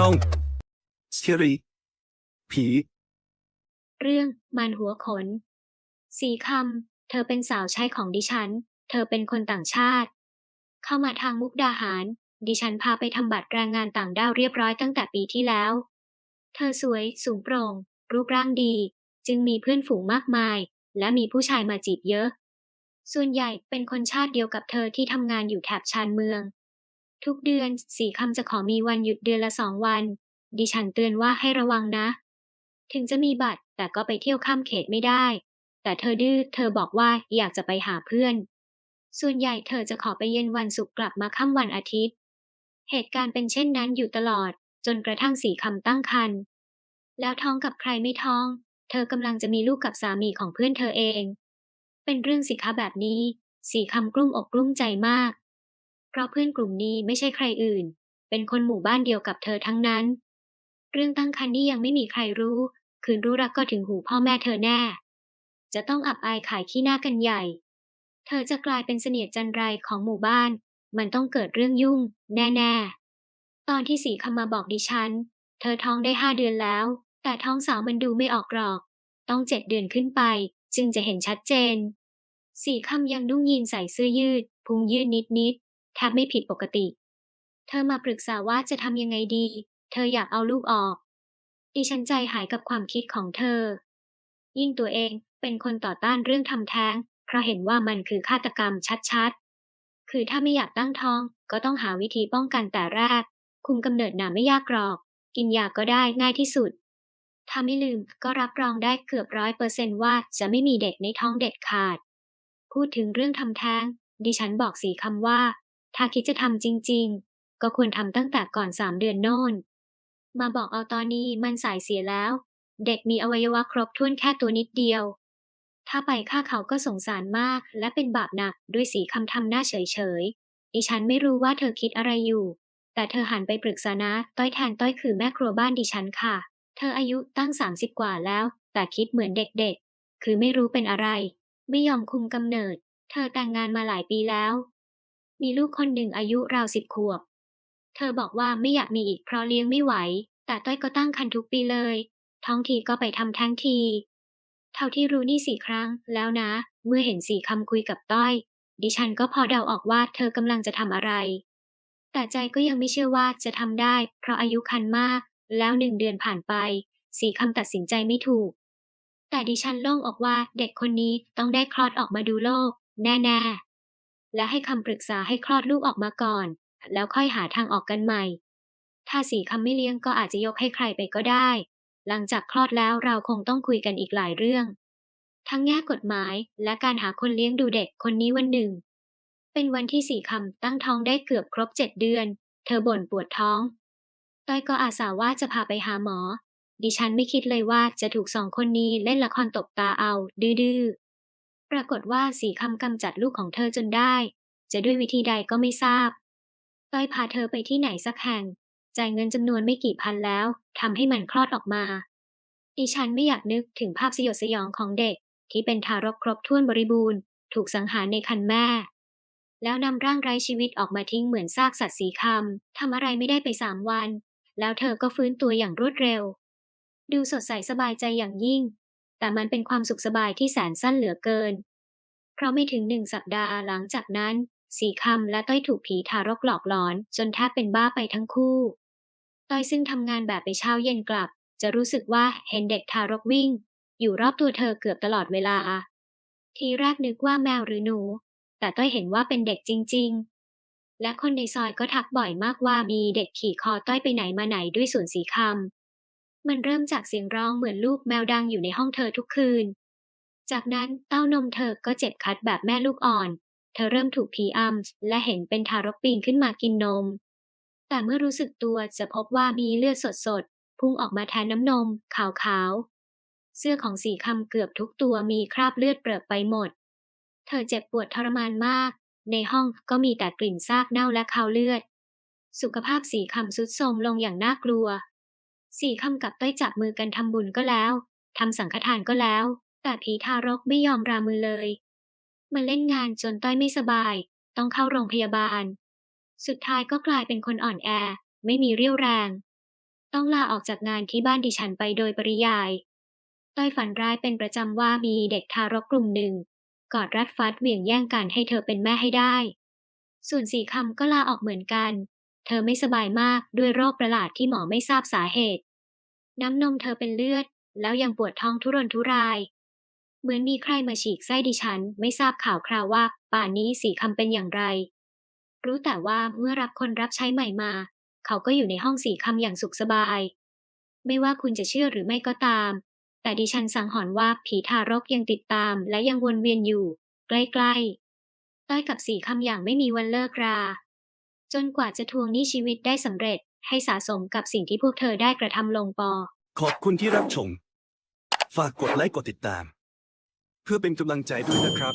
ช่องเชีรีผี เรื่องมันหัวขน สีคำ เธอเป็นสาวใช้ของดิฉัน เธอเป็นคนต่างชาติ เข้ามาทางมุกดาหาร ดิฉันพาไปทำบัตรแรงงานต่างด้าวเรียบร้อยตั้งแต่ปีที่แล้ว เธอสวย สูงโปร่ง รูปร่างดี จึงมีเพื่อนฝูงมากมาย และมีผู้ชายมาจีบเยอะ ส่วนใหญ่เป็นคนชาติเดียวกับเธอที่ทำงานอยู่แถบชานเมือง ทุกเดือนสีคำจะขอมีวันหยุดเดือนละสองวัน ดิฉันเตือนว่าให้ระวังนะ ถึงจะมีบัตรแต่ก็ไปเที่ยวข้ามเขตไม่ได้ แต่เธอดื้อเธอบอกว่าอยากจะไปหาเพื่อน ส่วนใหญ่เธอจะขอไปเย็นวันศุกร์กลับมาค่ำวันอาทิตย์ เหตุการณ์เป็นเช่นนั้นอยู่ตลอด จนกระทั่งสีคำตั้งครรภ์แล้วท้องกับใครไม่ท้อง เธอกำลังจะมีลูกกับสามีของเพื่อนเธอเอง เป็นเรื่องสิคะแบบนี้ สีคำกลุ้มอกกลุ้มใจมาก ราะเพื่อนกลุ่มนี้ไม่ใช่ใครอื่น เป็นคนหมู่บ้านเดียวกับเธอทั้งนั้น เรื่องตั้งครรภ์นี่ยังไม่มีใครรู้ คืนรู้รักก็ถึงหูพ่อแม่เธอแน่ จะต้องอับอายขายขี้หน้ากันใหญ่ เธอจะกลายเป็นเสนียดจันไรของหมู่บ้าน มันต้องเกิดเรื่องยุ่ง แน่ๆ ตอนที่สีคำมาบอกดิฉัน เธอท้องได้ห้าเดือนแล้ว แต่ท้องสาวมันดูไม่ออกหรอก ต้องเจ็ดเดือนขึ้นไป จึงจะเห็นชัดเจน สีคำยังนุ่งยีนใส่เสื้อยืด พุงยืดนิดๆ แทบไม่ผิดปกติ เธอมาปรึกษาว่าจะทำยังไงดี เธออยากเอาลูกออก ดิฉันใจหายกับความคิดของเธอ ยิ่งตัวเองเป็นคนต่อต้านเรื่องทำแท้ง เพราะเห็นว่ามันคือฆาตกรรมชัดๆ คือถ้าไม่อยากตั้งท้องก็ต้องหาวิธีป้องกันแต่แรก คุมกำเนิดหนาไม่ยากหรอก กินยาก็ได้ง่ายที่สุดถ้าไม่ลืมก็รับรองได้เกือบร้อยเปอร์เซนต์ว่าจะไม่มีเด็กในท้องเด็ดขาด พูดถึงเรื่องทำแท้ง ดิฉันบอกสีคำว่า ถ้าคิดจะทำจริง ๆ ก็ควรทำตั้งแต่ก่อนสามเดือนโน่น มาบอกเอาตอนนี้มันสายเสียแล้ว เด็กมีอวัยวะครบถ้วนแค่ตัวนิดเดียว ถ้าไปฆ่าเขาก็สงสารมากและเป็นบาปหนักด้วยสีคำทำหน้าเฉยๆดิฉันไม่รู้ว่าเธอคิดอะไรอยู่ แต่เธอหันไปปรึกษานะ ต้อยแทนต้อยคือแม่ครัวบ้านดิฉันค่ะ เธออายุตั้งสามสิบกว่าแล้ว แต่คิดเหมือนเด็กๆ คือไม่รู้เป็นอะไร ไม่ยอมคุมกำเนิด เธอแต่งงานมาหลายปีแล้ว มีลูกคนหนึ่งอายุราวสิบขวบ เธอบอกว่าไม่อยากมีอีกเพราะเลี้ยงไม่ไหว แต่ต้อยก็ตั้งครรภ์ทุกปีเลย ท้องทีก็ไปทำแท้งที เท่าที่รู้นี่สี่ครั้งแล้วนะ เมื่อเห็นสี่คำคุยกับต้อย ดิฉันก็พอเดาออกว่าเธอกำลังจะทำอะไร แต่ใจก็ยังไม่เชื่อว่าจะทำได้ เพราะอายุคันมาก แล้วหนึ่งเดือนผ่านไป สี่คำตัดสินใจไม่ถูก แต่ดิฉันโล่งออกว่าเด็กคนนี้ต้องได้คลอดออกมาดูโลก แน่ๆ และให้คำปรึกษาให้คลอดลูกออกมาก่อน แล้วค่อยหาทางออกกันใหม่ ถ้าสีคำไม่เลี้ยงก็อาจจะยกให้ใครไปก็ได้ หลังจากคลอดแล้วเราคงต้องคุยกันอีกหลายเรื่อง ทั้งแง่กฎหมายและการหาคนเลี้ยงดูเด็กคนนี้วันหนึ่ง เป็นวันที่สี่คำตั้งท้องได้เกือบครบเจ็ดเดือน เธอบ่นปวดท้องต้อยก็อาสาว่าจะพาไปหาหมอ ดิฉันไม่คิดเลยว่าจะถูกสองคนนี้เล่นละครตบตาเอา ดื้อ ปรากฏว่าสีคำกำจัดลูกของเธอจนได้ จะด้วยวิธีใดก็ไม่ทราบ ต้อยพาเธอไปที่ไหนสักแห่ง จ่ายเงินจำนวนไม่กี่พันแล้วทำให้มันคลอดออกมา ดิฉันไม่อยากนึกถึงภาพสยดสยองของเด็กที่เป็นทารกครบถ้วนบริบูรณ์ ถูกสังหารในคันแม่ แล้วนำร่างไร้ชีวิตออกมาทิ้งเหมือนซากสัตว์สีคำทำอะไรไม่ได้ไปสามวัน แล้วเธอก็ฟื้นตัวอย่างรวดเร็ว ดูสดใสสบายใจอย่างยิ่ง แต่มันเป็นความสุขสบายที่แสนสั้นเหลือเกิน เพราะไม่ถึงหนึ่งสัปดาห์หลังจากนั้น สีคำและต้อยถูกผีทารกหลอกหลอน จนแทบเป็นบ้าไปทั้งคู่ ต้อยซึ่งทำงานแบบไปเช้าเย็นกลับ จะรู้สึกว่าเห็นเด็กทารกวิ่ง อยู่รอบตัวเธอเกือบตลอดเวลา ทีแรกนึกว่าแมวหรือหนู แต่ต้อยเห็นว่าเป็นเด็กจริง ๆ และคนในซอยก็ทักบ่อยมากว่ามีเด็กขี่คอต้อยไปไหนมาไหนด้วยส่วนสีคำ มันเริ่มจากเสียงร้องเหมือนลูกแมวดังอยู่ในห้องเธอทุกคืน จากนั้นเต้านมเธอก็เจ็บคัดแบบแม่ลูกอ่อน เธอเริ่มถูกผีอำและเห็นเป็นทารกปีนขึ้นมากินนม แต่เมื่อรู้สึกตัวจะพบว่ามีเลือดสดๆพุ่งออกมาแทนน้ำนม ขาวๆ เสื้อของสีคำเกือบทุกตัวมีคราบเลือดเปรอะไปหมด เธอเจ็บปวดทรมานมาก ในห้องก็มีแต่กลิ่นซากเน่าและคาวเลือด สุขภาพสีคำสุดโทรมลงอย่างน่ากลัว สี่คำกับต้อยจับมือกันทำบุญก็แล้วทำสังฆทานก็แล้ว แต่ผีทารกไม่ยอมรามือเลยมันเล่นงานจนต้อยไม่สบาย ต้องเข้าโรงพยาบาล สุดท้ายก็กลายเป็นคนอ่อนแอ ไม่มีเรี่ยวแรง ต้องลาออกจากงานที่บ้านดิฉันไปโดยปริยาย ต้อยฝันร้ายเป็นประจำว่ามีเด็กทารกกลุ่มหนึ่ง กอดรัดฟัดเหวี่ยงแย่งกันให้เธอเป็นแม่ให้ได้ ส่วนสี่คำก็ลาออกเหมือนกัน เธอไม่สบายมากด้วยโรคประหลาดที่หมอไม่ทราบสาเหตุ น้ำนมเธอเป็นเลือด แล้วยังปวดท้องทุรนทุราย เหมือนมีใครมาฉีกไส้ดิฉัน ไม่ทราบข่าวคราวว่า ป่านนี้สีคำเป็นอย่างไร รู้แต่ว่าเมื่อรับคนรับใช้ใหม่มา เขาก็อยู่ในห้องสีคำอย่างสุขสบาย ไม่ว่าคุณจะเชื่อหรือไม่ก็ตาม แต่ดิฉันสังหรณ์ว่าผีทารกยังติดตาม และยังวนเวียนอยู่ ใกล้ๆต้อยกับสีคำอย่างไม่มีวันเลิกรา จนกว่าจะทวงหนี้ชีวิตได้สำเร็จ ให้สะสมกับสิ่งที่พวกเธอได้กระทำลงปอ ขอบคุณที่รับชม ฝากกดไลค์กดติดตาม เพื่อเป็นกำลังใจด้วยนะครับ